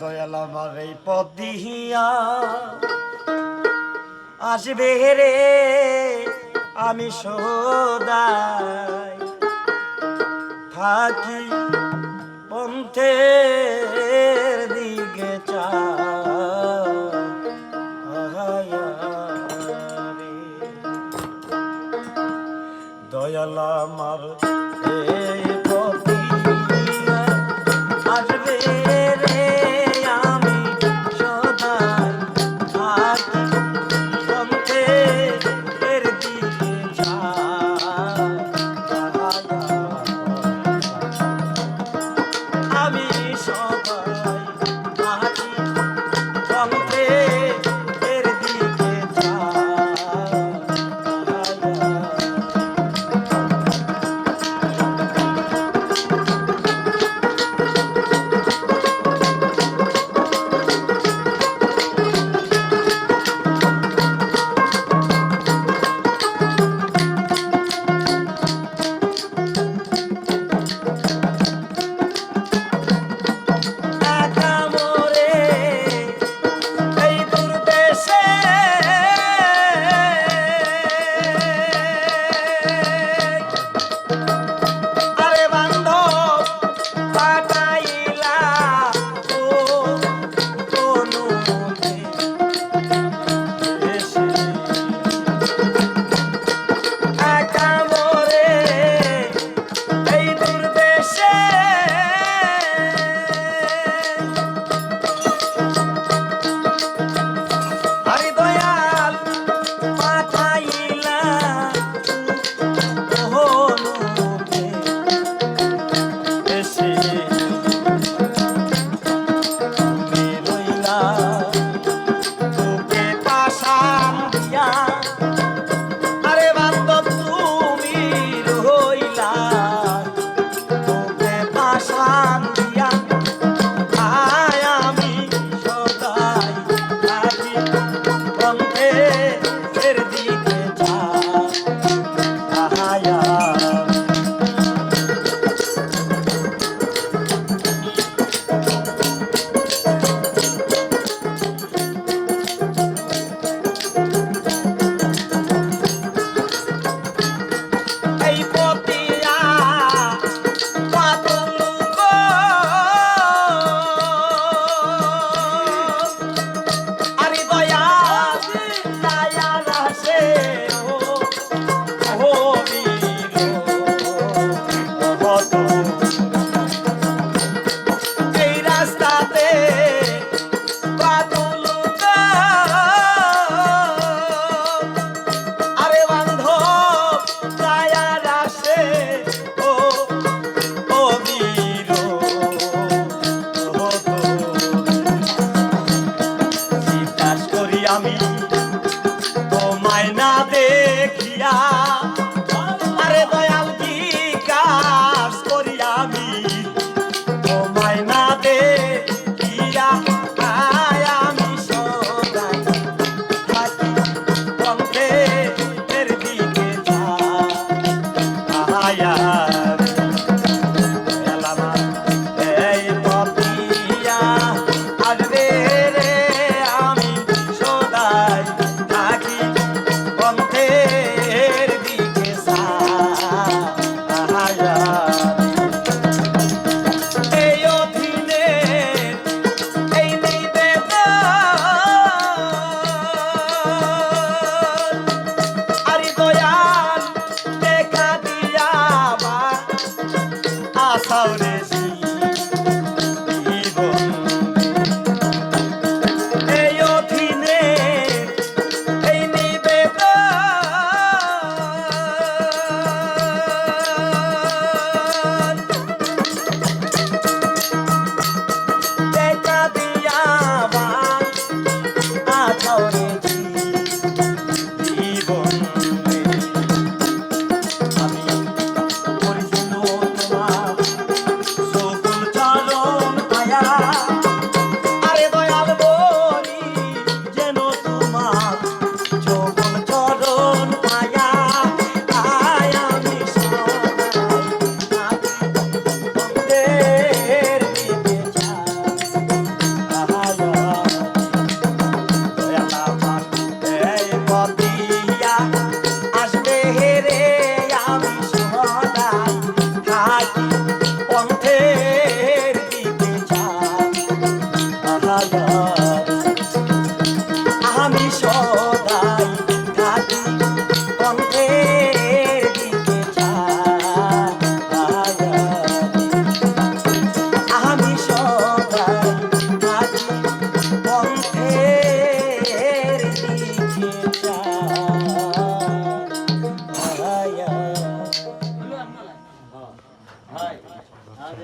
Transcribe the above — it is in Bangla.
দয়াল আমার এই পদিহিয়া আসবে রে আমি সদাই থাকি পন্থে দিকে চা দয়াল এ I'm sorry. আমি